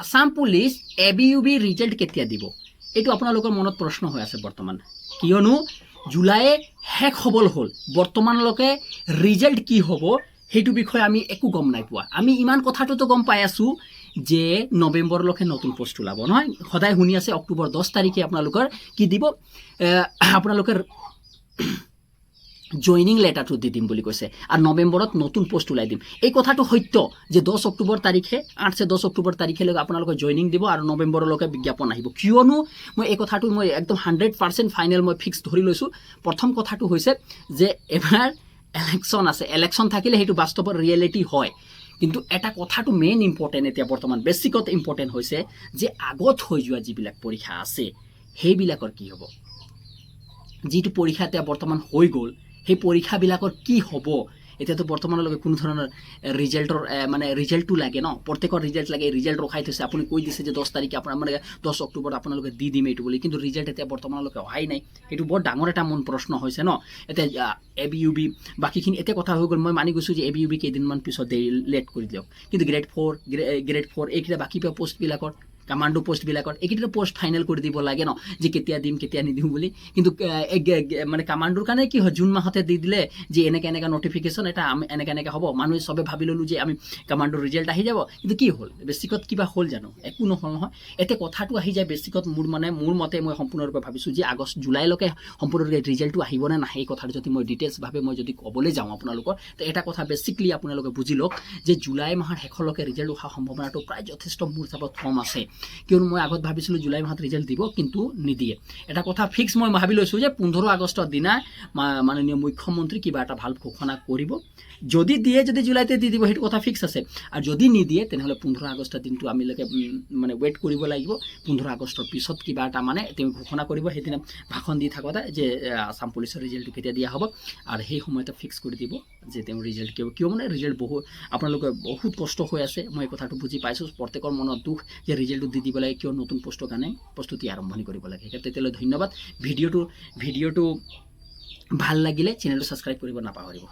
Assam police A B U B result কেতিয়া দিব? এইটো আপোনালোকৰ মনত প্ৰশ্ন হৈ আছে বৰ্তমান। কিয়নো জুলাইয়ে শেষ হ'বলৈ হ'ল। বৰ্তমানলৈকে ৰিজাল্ট কি হ'ব সেইটো বিষয়ে আমি একো গম নাই পোৱা। আমি ইমান কথাটোতো গম পাই আছোঁ যে নৱেম্বৰলৈকে নতুন পোষ্ট ওলাব। নহয়, সদায় শুনি আছে, অক্টোবৰ দহ তাৰিখে আপোনালোকৰ কি দিব? আপোনালোকে জইনিং লেটাৰটো দি দিম বুলি কৈছে। আৰু নৱেম্বৰত নতুন পোষ্ট ওলাই দিম। এই কথাটো সত্য যে দহ অক্টোবৰ তাৰিখে আঠছে দহ অক্টোবৰ তাৰিখেলৈকে আপোনালোকে জইনিং দিব আৰু নৱেম্বৰলৈকে বিজ্ঞাপন আহিব। কিয়নো মই এই কথাটো মই একদম হাণ্ড্ৰেড পাৰ্চেণ্ট ফাইনেল মই ফিক্স ধৰি লৈছোঁ। প্ৰথম কথাটো হৈছে যে এবাৰ ইলেকশ্যন আছে। ইলেকশ্যন থাকিলে সেইটো বাস্তৱত ৰিয়েলিটি হয়। কিন্তু এটা কথাটো মেইন ইম্পৰ্টেণ্ট এতিয়া বৰ্তমান বেছিকত ইম্পৰ্টেণ্ট হৈছে যে আগত হৈ যোৱা যিবিলাক পৰীক্ষা আছে, সেইবিলাকৰ কি হ'ব? যিটো পৰীক্ষা এতিয়া বৰ্তমান হৈ গ'ল সেই পৰীক্ষাবিলাকৰ কি হ'ব? এতিয়াতো বৰ্তমানলৈকে কোনো ধৰণৰ ৰিজাল্টৰ মানে ৰিজাল্টটো লাগে ন? প্ৰত্যেকৰ ৰিজাল্ট লাগে ৰিজাল্ট ৰখাই থৈছে। আপুনি কৈ দিছে যে দহ তাৰিখে আপোনাৰ মানে দহ অক্টোবৰত আপোনালোকে দি দিম এইটো বুলি। কিন্তু ৰিজাল্ট এতিয়া বৰ্তমানলৈকে অহাই নাই। সেইটো বৰ ডাঙৰ এটা মন প্ৰশ্ন হৈছে ন? এতিয়া এ বি ইউ বি বাকীখিনি, এতিয়া কথা হৈ গ'ল। মই মানি গৈছোঁ যে এ বি ইউ বি কেইদিনমান পিছত দেৰি লেট কৰি দিয়ক। কিন্তু গ্ৰেড ফ'ৰ গ্ৰেড ফ'ৰ এইকেইটা বাকী পষ্টবিলাকৰ কামাণ্ডো পষ্টবিলাকত এইকেইটা পষ্ট ফাইনেল কৰি দিব লাগে ন যে কেতিয়া দিম কেতিয়া নিদিওঁ বুলি। কিন্তু মানে কামাণ্ডোৰ কাৰণে কি হয় জুন মাহতে দি দিলে যে এনেকৈ এনেকৈ নটিফিকেশ্যন এটা আমি এনেকৈ এনেকৈ হ'ব। মানুহে চবে ভাবি ল'লোঁ যে আমি কামাণ্ডোৰ ৰিজাল্ট আহি যাব। কিন্তু কি হ'ল? বেছিকত কিবা হ'ল জানো? একো নহ'ল নহয়। এতিয়া কথাটো আহি যায় বেছিকত মোৰ মানে মোৰ মতে মই সম্পূৰ্ণৰূপে ভাবিছোঁ যে আগষ্ট জুলাইলৈকে সম্পূৰ্ণৰূপে ৰিজাল্টটো আহিব নে নাহে এই কথাটো যদি মই ডিটেইলছভাৱে মই যদি ক'বলৈ যাওঁ আপোনালোকৰ তো এটা কথা বেছিকলি আপোনালোকে বুজি লওক যে জুলাই মাহৰ শেষলৈকে ৰিজাল্ট অহাৰ সম্ভাৱনাটো প্ৰায় যথেষ্ট মোৰ হিচাপত কম আছে। কিয়নো মই আগত ভাবিছিলোঁ জুলাই মাহত ৰিজাল্ট দিব, কিন্তু নিদিয়ে। এটা কথা ফিক্স মই ভাবি লৈছোঁ যে পোন্ধৰ আগষ্টৰ দিনা মাননীয় মুখ্যমন্ত্ৰী কিবা এটা ভালো ঘোষণা কৰিব। যদি দিয়ে, যদি জুলাইতে দি দিব, সেইটো কথা ফিক্স আছে। আৰু যদি নিদিয়ে, তেনেহ'লে পোন্ধৰ আগষ্টৰ দিনটো আমিলৈকে মানে ৱেইট কৰিব লাগিব। পোন্ধৰ আগষ্টৰ পিছত কিবা এটা মানে তেওঁ ঘোষণা কৰিব। সেইদিনা ভাষণ দি থাকোঁতে যে আছাম পুলিচৰ ৰিজাল্টটো কেতিয়া দিয়া হ'ব। আৰু সেই সময়তে ফিক্স কৰি দিব। যে তেওঁ ৰিজাল্ট কিয় কিয় মানে ৰিজাল্ট বহু আপোনালোকে বহুত কষ্ট হৈ আছে। মই কথাটো বুজি পাইছোঁ। প্ৰত্যেকৰ মনত দুখ যে ৰিজাল্টটো দি দিব লাগে। কিয় নতুন পোষ্টৰ কাৰণে প্ৰস্তুতি আৰম্ভণি কৰিব লাগে। সেইকাৰণে তেতিয়ালৈ ধন্যবাদ। ভিডিঅ'টো ভিডিঅ'টো ভালো লাগিলে চেনেলটো ছাবস্ক্ৰাইব কৰিব নাপাহৰিব।